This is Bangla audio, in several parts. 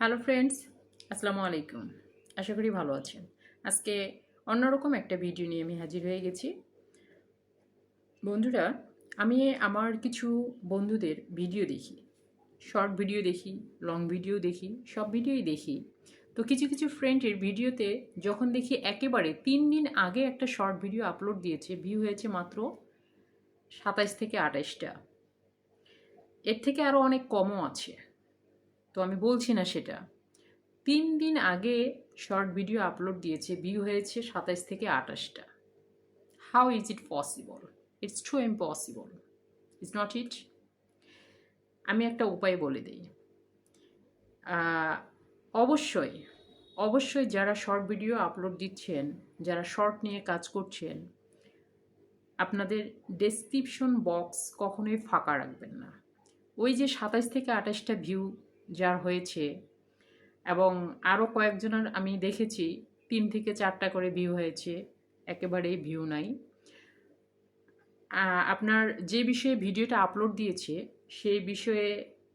হ্যালো ফ্রেন্ডস আসসালামু আলাইকুম আশা করি ভালো আছেন। আজকে অন্যরকম একটা ভিডিও নিয়ে আমি হাজির হয়ে গেছি। বন্ধুরা, আমি আমার কিছু বন্ধুদের ভিডিও দেখি। শর্ট ভিডিও দেখি লং ভিডিও দেখি, সব ভিডিওই দেখি। তো কিছু কিছু ফ্রেন্ডের ভিডিওতে যখন দেখি একেবারে তিন দিন আগে একটা শর্ট ভিডিও আপলোড দিয়েছে ভিউ হয়েছে মাত্র সাতাইশ থেকে আঠাইশটা। এর থেকে আরও অনেক কমও আছে। তো আমি বলছি না সেটা। তিন দিন আগে শর্ট ভিডিও আপলোড দিয়েছে ভিউ হয়েছে সাতাইশ থেকে আঠাশটা। How is it possible it's too impossible it's not it আমি একটা উপায় বলে দিই। অবশ্যই অবশ্যই যারা শর্ট ভিডিও আপলোড দিচ্ছেন, যারা শর্ট নিয়ে কাজ করছেন, আপনাদের ডেসক্রিপশন বক্স কখনোই ফাঁকা রাখবেন না। ওই যে সাতাইশ থেকে আঠাশটা ভিউ যার হয়েছে। এবং আরও কয়েকজনের আমি দেখেছি, তিন থেকে চারটা করে ভিউ হয়েছে, একেবারেই ভিউ নাই। আপনার যে বিষয়ে ভিডিওটা আপলোড দিয়েছে, সেই বিষয়ে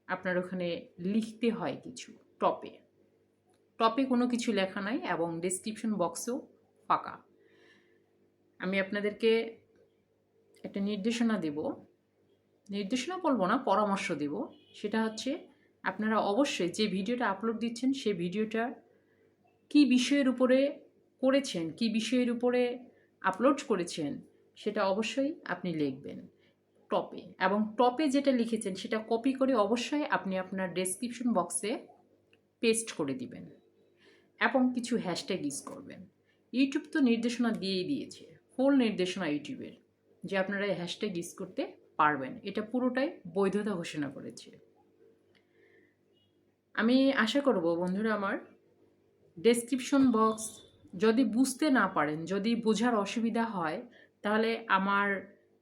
আপনার ওখানে লিখতে হয় কিছু টপে টপে কোনো কিছু লেখা নাই এবং ডেসক্রিপশন বক্সও ফাঁকা। আমি আপনাদেরকে একটা নির্দেশনা দেব। নির্দেশনা বলব না, পরামর্শ দেব। সেটা হচ্ছে আপনারা অবশ্যই যে ভিডিওটা আপলোড দিচ্ছেন সেই ভিডিওটা কি বিষয়ের উপরে করেছেন, কি বিষয়ের উপরে আপলোড করেছেন, সেটা অবশ্যই আপনি লিখবেন টপে। এবং টপে যেটা লিখেছেন, সেটা কপি করে অবশ্যই আপনি আপনার ডেসক্রিপশন বক্সে পেস্ট করে দিবেন এবং কিছু হ্যাশট্যাগ ইউজ করবেন। ইউটিউব তো নির্দেশনা দিয়েই দিয়েছে ফুল নির্দেশনা ইউটিউবের যে আপনারা হ্যাশট্যাগ ইউজ করতে পারবেন। এটা পুরোটাই বৈধতা ঘোষণা করেছে। আমি আশা করব বন্ধুরা আমার ডেসক্রিপশন বক্স যদি বুঝতে না পারেন, যদি বোঝার অসুবিধা হয়, তাহলে আমার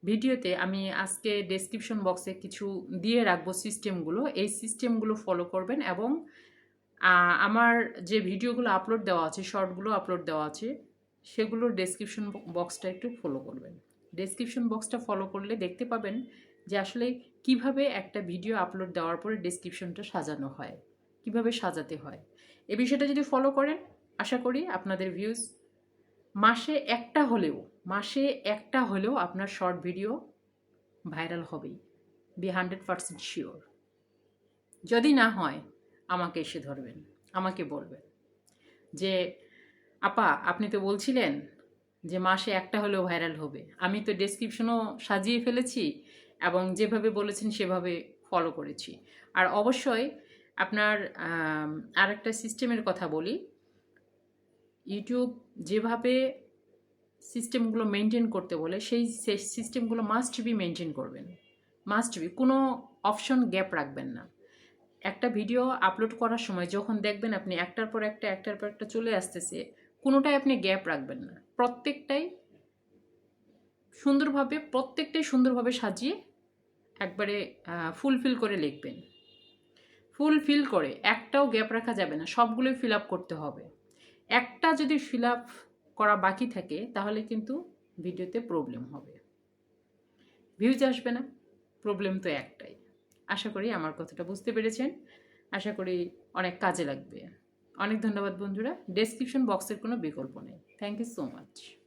ভিডিওতে আমি আজকে ডেসক্রিপশন বক্সে কিছু দিয়ে রাখব সিস্টেমগুলো এই সিস্টেমগুলো ফলো করবেন এবং আমার যে ভিডিওগুলো আপলোড দেওয়া আছে শর্টগুলো আপলোড দেওয়া আছে সেগুলোর ডেসক্রিপশন বক্সটা একটু ফলো করবেন। ডেসক্রিপশন বক্সটা ফলো করলে দেখতে পাবেন যে আসলে কীভাবে একটা ভিডিও আপলোড দেওয়ার পরে ডেসক্রিপশনটা সাজানো হয়। কীভাবে সাজাতে হয়। এ বিষয়টা যদি ফলো করেন, আশা করি আপনাদের ভিউজ মাসে একটা হলেও, মাসে একটা হলেও আপনার শর্ট ভিডিও ভাইরাল হবেই। বি হান্ড্রেড পারসেন্ট শিওর যদি না হয়, আমাকে এসে ধরবেন, আমাকে বলবেন। যে, আপা, আপনি তো বলছিলেন যে মাসে একটা হলেও ভাইরাল হবে। আমি তো ডেসক্রিপশনও সাজিয়ে ফেলেছি এবং যেভাবে বলেছেন সেভাবে ফলো করেছি। আর অবশ্যই আপনার আর একটা সিস্টেমের কথা বলি। ইউটিউব যেভাবে সিস্টেমগুলো মেনটেন করতে বলে, সেই সিস্টেমগুলো মাস্ট বি মেনটেন করবেন। মাস্ট বি কোনো অপশন গ্যাপ রাখবেন না। একটা ভিডিও আপলোড করার সময় যখন দেখবেন আপনি একটার পর একটা, একটার পর একটা চলে আসতেছে কোনোটাই আপনি গ্যাপ রাখবেন না। প্রত্যেকটাই সুন্দরভাবে প্রত্যেকটাই সুন্দরভাবে সাজিয়ে একবারে ফুলফিল করে লিখবেন। ফুলফিল করে, একটাও গ্যাপ রাখা যাবে না, সবগুলোই ফিল আপ করতে হবে। একটা যদি ফিল আপ করা বাকি থাকে, তাহলে কিন্তু ভিডিওতে প্রবলেম হবে। ভিউজ আসবে না প্রবলেম তো একটাই। আশা করি আমার কথাটা বুঝতে পেরেছেন। আশা করি অনেক কাজে লাগবে। অনেক ধন্যবাদ বন্ধুরা। ডেসক্রিপশন বক্সের কোনো বিকল্প নেই। Thank you so much